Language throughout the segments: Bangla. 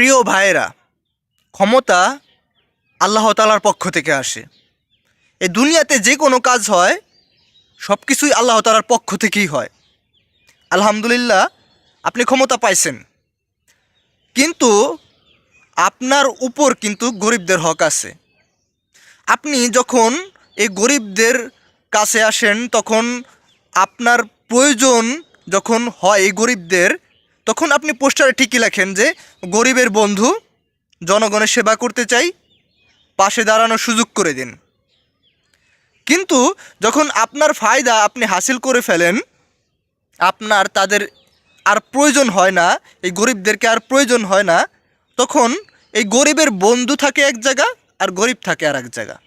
প্রিয় ভাইয়েরা, ক্ষমতা আল্লাহ তালার পক্ষ থেকে আসে। এ দুনিয়াতে যে কোনো কাজ হয় সব কিছুই আল্লাহ তালার পক্ষ থেকেই হয়। আলহামদুলিল্লাহ, আপনি ক্ষমতা পাইছেন। কিন্তু আপনার উপর কিন্তু গরিবদের হক আছে। আপনি যখন এই গরিবদের কাছে আসেন, তখন আপনার প্রয়োজন যখন হয় এই গরিবদের তখন আপনি পোস্টারে ঠিকই লেখেন যে, গরিবের বন্ধু, জনগণের সেবা করতে চাই, পাশে দাঁড়ানোর সুযোগ করে দিন। কিন্তু যখন আপনার ফায়দা আপনি হাসিল করে ফেলেন, আপনার তাদের আর প্রয়োজন হয় না, এই গরিবদেরকে আর প্রয়োজন হয় না, তখন এই গরিবের বন্ধু থাকে এক জায়গা আর গরিব থাকে আর এক জায়গা।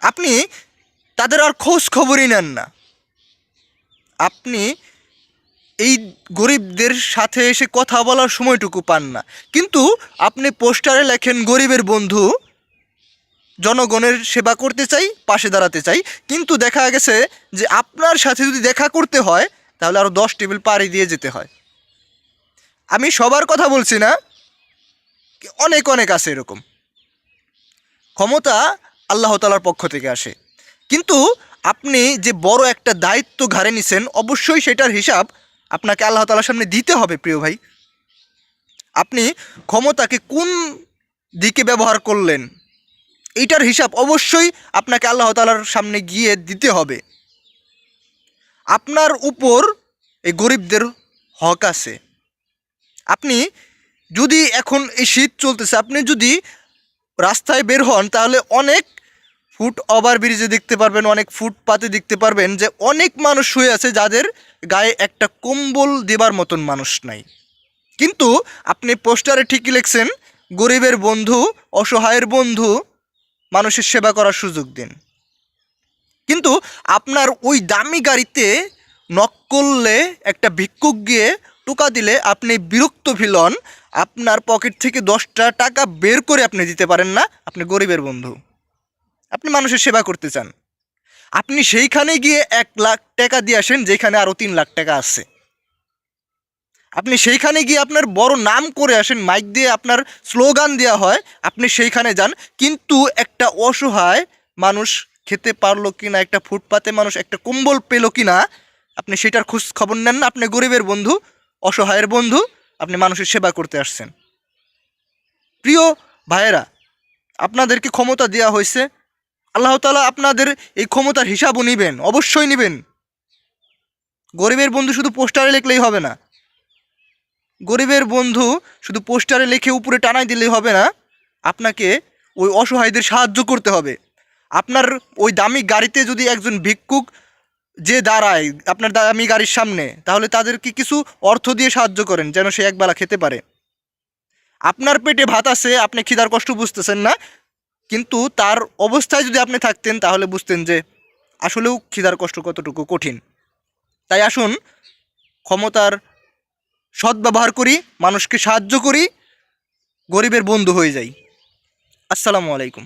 আপনি তাদের আর খোঁজ খবরই নেন না। আপনি এই গরিবদের সাথে এসে কথা বলার সময়টুকু পান না। কিন্তু আপনি পোস্টারে লেখেন, গরিবের বন্ধু, জনগণের সেবা করতে চাই, পাশে দাঁড়াতে চাই। কিন্তু দেখা গেছে যে আপনার সাথে যদি দেখা করতে হয়, তাহলে আরও দশ টেবিল পাড়ি দিয়ে যেতে হয়। আমি সবার কথা বলছি না অনেক অনেক আছে এরকম। ক্ষমতা আল্লাহ তালার পক্ষ থেকে আসে। কিন্তু আপনি যে বড় একটা দায়িত্ব ঘাড়ে নিছেন, অবশ্যই সেটার হিসাব আপনাকে আল্লাহ তালার সামনে দিতে হবে, প্রিয় ভাই। আপনি ক্ষমতাকে কোন দিকে ব্যবহার করলেন এইটার হিসাব অবশ্যই আপনাকে আল্লাহ তালার সামনে গিয়ে দিতে হবে। আপনার উপর এই গরিবদের হক আছে। আপনি যদি এখন এই শীত চলতেছে, আপনি যদি রাস্তায় বের হন, তাহলে অনেক ফুট ওভার ব্রিজে দেখতে পারবেন, অনেক ফুটপাতে দেখতে পারবেন যে অনেক মানুষ শুয়ে আছে যাদের গায়ে একটা কম্বল দেবার মতন মানুষ নাই। কিন্তু আপনি পোস্টারে ঠিকই লিখছেন, গরিবের বন্ধু, অসহায়ের বন্ধু মানুষের সেবা করার সুযোগ দিন। কিন্তু আপনার ওই দামি গাড়িতে নক করলে, একটা ভিক্ষুক গিয়ে টোকা দিলে আপনি বিরক্ত ফিলন আপনার পকেট থেকে দশটা টাকা বের করে আপনি দিতে পারেন না, আপনি গরিবের বন্ধু। আপনি মানুষের সেবা করতে চান। আপনি সেইখানে গিয়ে এক লাখ টাকা দিয়ে আসেন, যেখানে আরও তিন লাখ টাকা আছে। আপনি সেইখানে গিয়ে আপনার বড় নাম করে আসেন মাইক দিয়ে আপনার স্লোগান দেওয়া হয়, আপনি সেইখানে যান। কিন্তু একটা অসহায় মানুষ খেতে পারল কি না একটা ফুটপাতে মানুষ একটা কম্বল পেল কি না আপনি সেটার খোঁজ খবর নেন না। আপনি গরিবের বন্ধু, অসহায়ের বন্ধু, আপনি মানুষের সেবা করতে আসছেন। প্রিয় ভাইয়েরা, আপনাদেরকে ক্ষমতা দেওয়া হয়েছে আল্লাহ তালা আপনাদের এই ক্ষমতার হিসাবও নেবেন, অবশ্যই নেবেন। গরিবের বন্ধু শুধু পোস্টারে লিখলেই হবে না। গরিবের বন্ধু শুধু পোস্টারে লিখে উপরে টানাই দিলেই হবে না, আপনাকে ওই অসহায়দের সাহায্য করতে হবে। আপনার ওই দামি গাড়িতে যদি একজন ভিক্ষুক যে দাঁড়ায়, আপনার দামি গাড়ির সামনে, তাহলে তাদেরকে কিছু অর্থ দিয়ে সাহায্য করেন, যেন সে একবেলা খেতে পারে। আপনার পেটে ভাত আছে, আপনি খিদার কষ্ট বুঝতেছেন না কিন্তু তার অবস্থায় যদি আপনি থাকতেন, তাহলে বুঝতেন যে আসলেও খিদার কষ্ট কতটুকু কঠিন। তাই আসুন, ক্ষমতার সদ্ব্যবহার করি, মানুষকে সাহায্য করি, গরিবের বন্ধু হয়ে যাই। আসসালামু আলাইকুম।